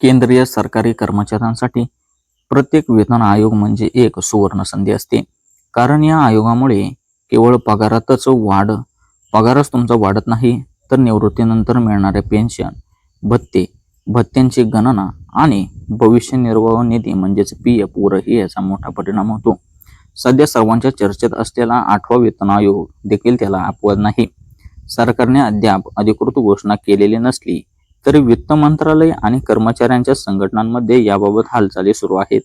केंद्रीय सरकारी कर्मचाऱ्यांसाठी प्रत्येक वेतन आयोग म्हणजे एक सुवर्ण संधी असते. कारण या आयोगामुळे केवळ पगारातच वाढ पगारच तुमचा वाढत नाही तर निवृत्तीनंतर मिळणारे पेन्शन भत्ते भत्त्यांची गणना आणि भविष्य निर्वाह निधी म्हणजेच पी एफ वरही याचा मोठा परिणाम होतो. सध्या सर्वांच्या चर्चेत असलेला आठवा वेतन आयोग देखील त्याला अपवाद नाही. सरकारने अद्याप अधिकृत घोषणा केलेली नसली तरी वित्त मंत्रालय आणि कर्मचाऱ्यांच्या संघटनांमध्ये याबाबत हालचाली सुरू आहेत.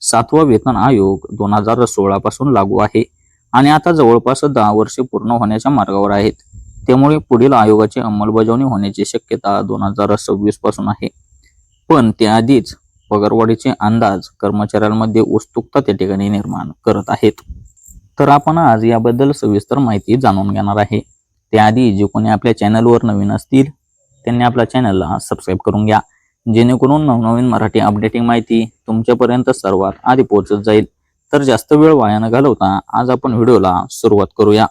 सातवा वेतन आयोग दोन हजार सोळा पासून लागू आहे आणि आता जवळपास दहा वर्षे पूर्ण होण्याच्या मार्गावर आहेत. त्यामुळे पुढील आयोगाची अंमलबजावणी होण्याची शक्यता दोन हजार सव्वीसपासून आहे. पण त्याआधीच पगारवाढीचे अंदाज कर्मचाऱ्यांमध्ये उत्सुकता त्या ठिकाणी निर्माण करत आहेत. तर आपण आज याबद्दल सविस्तर माहिती जाणून घेणार आहे. त्याआधी जे कोणी आपल्या चॅनलवर नवीन असतील त्यांनी आपल्या चॅनलला सबस्क्राईब करून घ्या. जेणेकरून नवनवीन मराठी अपडेटिंग माहिती तुमच्यापर्यंत सर्वात आधी पोहोचत जाईल. तर जास्त वेळ वाया न घालवता आज आपण व्हिडिओला सुरुवात करूया.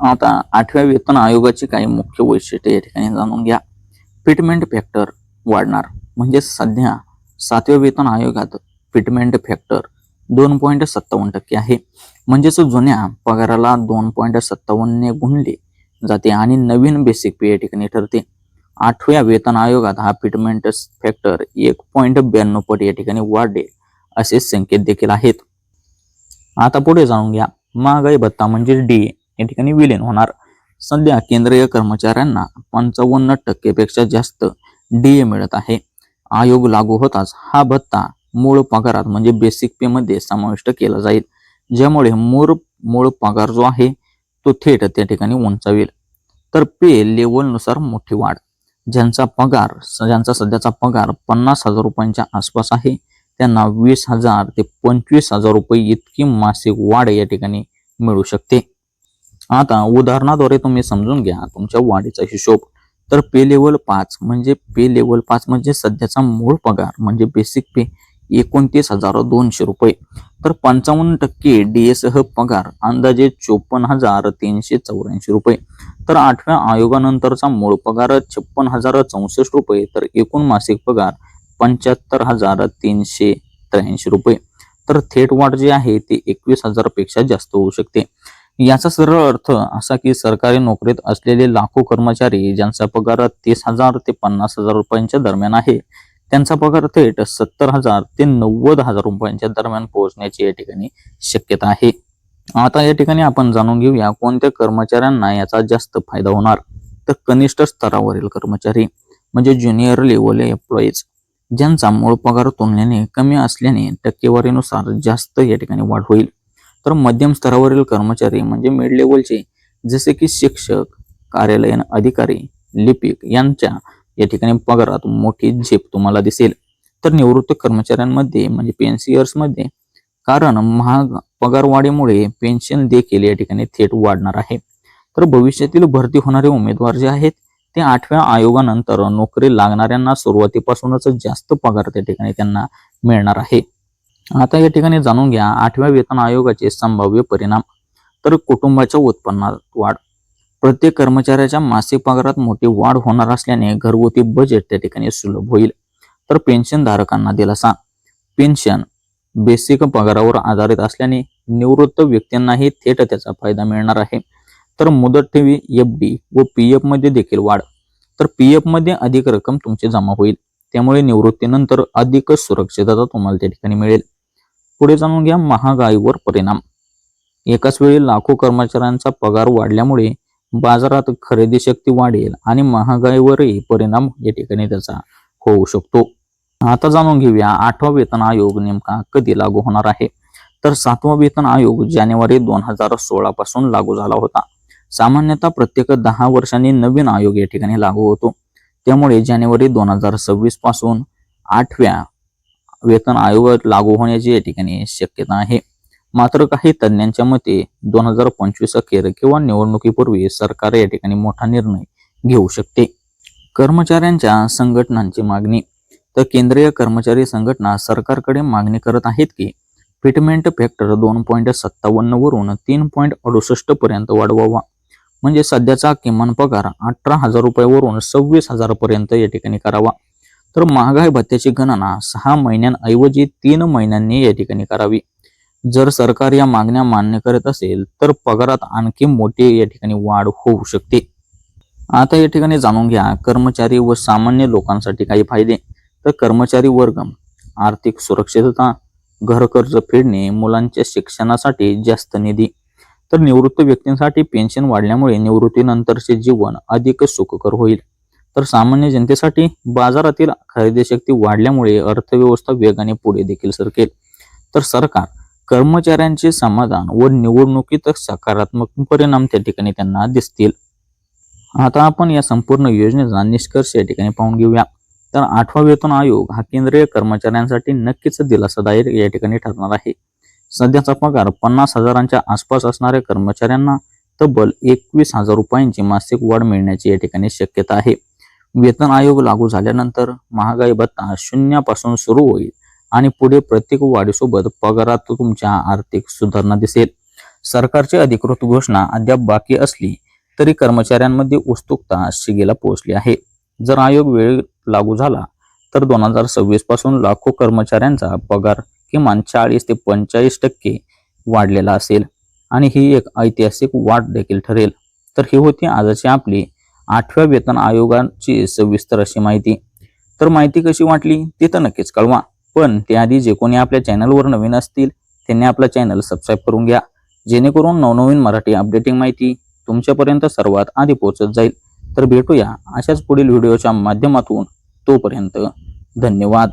आता आठव्या वेतन आयोगाची काही मुख्य वैशिष्ट्ये या ठिकाणी जाणून घ्या. फिटमेंट फॅक्टर वाढणार. म्हणजे सध्या सातव्या वेतन आयोगात फिटमेंट फॅक्टर दोन पॉईंट सत्तावन्न टक्के आहे. म्हणजेच जुन्या पगाराला दोन पॉईंट सत्तावन्नने गुणले जाते आणि नवीन बेसिक पे या ठिकाणी ठरते. आठव्या वेतन आयोगात हा पिटमेंट फॅक्टर एक पॉईंट ब्याण्णव पट या ठिकाणी वाढेल असे संकेत देखील आहेत. आता पुढे जाणून घ्या. महागाई भत्ता म्हणजे डी या ठिकाणी विलीन होणार. सध्या केंद्रीय कर्मचाऱ्यांना पंचावन्न टक्केपेक्षा जास्त डी मिळत आहे. आयोग लागू होताच हा भत्ता मूळ पगारात म्हणजे बेसिक पे मध्ये समाविष्ट केला जाईल ज्यामुळे मूळ मूळ पगार जो आहे तो थेट त्या ठिकाणी उंचावेल. तर पे लेवलनुसार मोठी वाढ. ज्यांचा पगार ज्यांचा सध्याचा पगार पन्नास हजार रुपयांच्या आसपास आहे त्यांना वीस हजार ते पंचवीस हजार रुपये इतकी मासिक वाढ या ठिकाणी मिळू शकते. आता उदाहरणाद्वारे तुम्ही समजून घ्या तुमच्या वाढीचा हिशोब. तर पे लेवल पाच म्हणजे पे लेवल पाच म्हणजे सध्याचा मूळ पगार म्हणजे बेसिक पे एकोणतीस हजार दोनशे रुपये. तर पंचावन्न टक्के डी पगार अंदाजे चोपन्न हजार तीनशे चौऱ्याऐंशी रुपये. तर आठव्या आयोगानंतरचा मूळ पगार छप्पन हजार चौसष्ट रुपये तर एकूण मासिक पगार पंच्याहत्तर हजार तीनशे त्र्याऐंशी रुपये. तर थेट वाढ जी आहे ती एकवीस हजारपेक्षा जास्त होऊ शकते. याचा सरळ अर्थ असा की सरकारी नोकरीत असलेले लाखो कर्मचारी ज्यांचा पगार तीस हजार ते पन्नास हजार रुपयांच्या दरम्यान आहे त्यांचा पगार थेट सत्तर हजार ते नव्वद हजार रुपयांच्या दरम्यान पोहोचण्याची या ठिकाणी शक्यता आहे. आता या ठिकाणी आपण जाणून घेऊया कोणत्या कर्मचाऱ्यांना याचा जास्त फायदा होणार. तर कनिष्ठ स्तरावरील कर्मचारी म्हणजे ज्युनियर लेवल एम्प्लॉईज ज्यांचा मूळ पगार तुलनेने कमी असल्याने टक्केवारीनुसार जास्त या ठिकाणी वाढ होईल. तर मध्यम स्तरावरील कर्मचारी म्हणजे मिड लेवलचे जसे की शिक्षक कार्यालयीन अधिकारी लिपिक यांच्या या ठिकाणी पगारात मोठी झेप तुम्हाला दिसेल. तर निवृत्त कर्मचाऱ्यांमध्ये म्हणजे पेन्सियर्समध्ये कारण महाग पगारवाढीमुळे पेन्शन देखील या ठिकाणी थेट वाढणार आहे. तर भविष्यातील भरती होणारे उमेदवार जे आहेत ते आठव्या आयोगानंतर नोकरी लागणाऱ्यांना सुरुवातीपासूनच जास्त पगार त्या ठिकाणी त्यांना मिळणार आहे. आता या ठिकाणी जाणून घ्या आठव्या वेतन आयोगाचे संभाव्य परिणाम. तर कुटुंबाच्या उत्पन्नात वाढ. प्रत्येक कर्मचाऱ्याच्या मासिक पगारात मोठी वाढ होणार असल्याने घरगुती बजेट त्या ठिकाणी सुलभ होईल. तर पेन्शन धारकांना दिलासा. पेन्शन बेसिक पगारावर आधारित असल्याने निवृत्त व्यक्तींनाही थेट त्याचा फायदा मिळणार आहे. तर मुदत ठेवी एफ डी व पी एफमध्ये देखील वाढ. तर पी एफमध्ये अधिक रक्कम तुमची जमा होईल. त्यामुळे निवृत्तीनंतर अधिक सुरक्षितता तुम्हाला त्या ठिकाणी मिळेल. पुढे जाणून घ्या महागाईवर परिणाम. एकाच वेळी लाखो कर्मचाऱ्यांचा पगार वाढल्यामुळे बाजारात खरेदी शक्ती वाढेल आणि महागाईवरही परिणाम या ठिकाणी त्याचा होऊ शकतो. आता जाणून घेऊया आठवा वेतन आयोग नेमका कधी लागू होणार आहे. तर सातवा वेतन आयोग जानेवारी दोन हजार सोळा पासून लागू झाला होता. सामान्यतः प्रत्येक दहा वर्षांनी नवीन आयोग या ठिकाणी लागू होतो. त्यामुळे जानेवारी दोन हजार सव्वीसपासून आठव्या वेतन आयोग लागू होण्याची या ठिकाणी शक्यता आहे. मात्र काही तज्ज्ञांच्या मते दोन हजार पंचवीस अखेर किंवा निवडणुकीपूर्वी सरकार या ठिकाणी मोठा निर्णय घेऊ शकते. कर्मचाऱ्यांच्या संघटनांची मागणी तर केंद्रीय कर्मचारी संघटना सरकारकडे मागणी करत आहेत की फिटमेंट फॅक्टर दोन पॉईंट सत्तावन्न वरून तीन पॉईंट अडुसष्ट पर्यंत वाढवावा. म्हणजे सध्याचा किमान पगार अठरा हजार रुपयावरून सव्वीस हजार पर्यंत या ठिकाणी करावा. तर महागाई भत्त्याची गणना सहा महिन्यांऐवजी तीन महिन्यांनी या ठिकाणी करावी. जर सरकार या मागण्या मान्य करत असेल तर पगारात आणखी मोठी या ठिकाणी वाढ होऊ शकते. आता या ठिकाणी जाणून घ्या कर्मचारी व सामान्य लोकांसाठी काही फायदे. तर कर्मचारी वर्ग आर्थिक सुरक्षितता घर कर्ज फेडणे मुलांच्या शिक्षणासाठी जास्त निधी. तर निवृत्त व्यक्तींसाठी पेन्शन वाढल्यामुळे निवृत्तीनंतरचे जीवन अधिक सुखकर होईल. तर सामान्य जनतेसाठी बाजारातील खरेदी शक्ती वाढल्यामुळे अर्थव्यवस्था वेगाने पुढे देखील सरकेल. तर सरकार कर्मचाऱ्यांचे समाधान व निवडणुकीत सकारात्मक परिणाम त्या ठिकाणी त्यांना दिसतील. आता आपण या संपूर्ण योजनेचा निष्कर्ष या ठिकाणी पाहून घेऊया. तर आठवा वेतन आयोग हा केंद्रीय कर्मचाऱ्यांसाठी नक्कीच दिलासादायक या ठिकाणी ठरणार आहे. सध्याचा पगार पन्नास हजारांच्या आसपास असणाऱ्या कर्मचाऱ्यांना तब्बल एकवीस हजार रुपयांची मासिक वाढ मिळण्याची या ठिकाणी शक्यता आहे. वेतन आयोग लागू झाल्यानंतर महागाई भत्ता शून्यापासून सुरू होईल आणि पुढे प्रत्येक वाढीसोबत पगारात तुमच्या आर्थिक सुधारणा दिसेल. सरकारची अधिकृत घोषणा अद्याप बाकी असली तरी कर्मचाऱ्यांमध्ये उत्सुकता शिगेला पोहोचली आहे. जर आयोग वेळ लागू झाला तर दोन हजार सव्वीसपासून लाखो कर्मचाऱ्यांचा पगार किमान चाळीस ते पंचेचाळीस टक्के वाढलेला असेल आणि ही एक ऐतिहासिक वाढ देखील ठरेल. तर ही होती आजची आपली आठव्या वेतन आयोगाची सविस्तर अशी माहिती. तर माहिती कशी वाटली ती तर नक्कीच कळवा पण त्याआधी जे कोणी आपल्या चॅनलवर नवीन असतील त्यांनी आपला चॅनल सबस्क्राईब करून घ्या जेणेकरून नवनवीन मराठी अपडेटिंग माहिती तुमच्यापर्यंत सर्वात आधी पोहोचत जाईल. तर भेटूया अशाच पुढील व्हिडिओच्या माध्यमातून. तोपर्यंत धन्यवाद.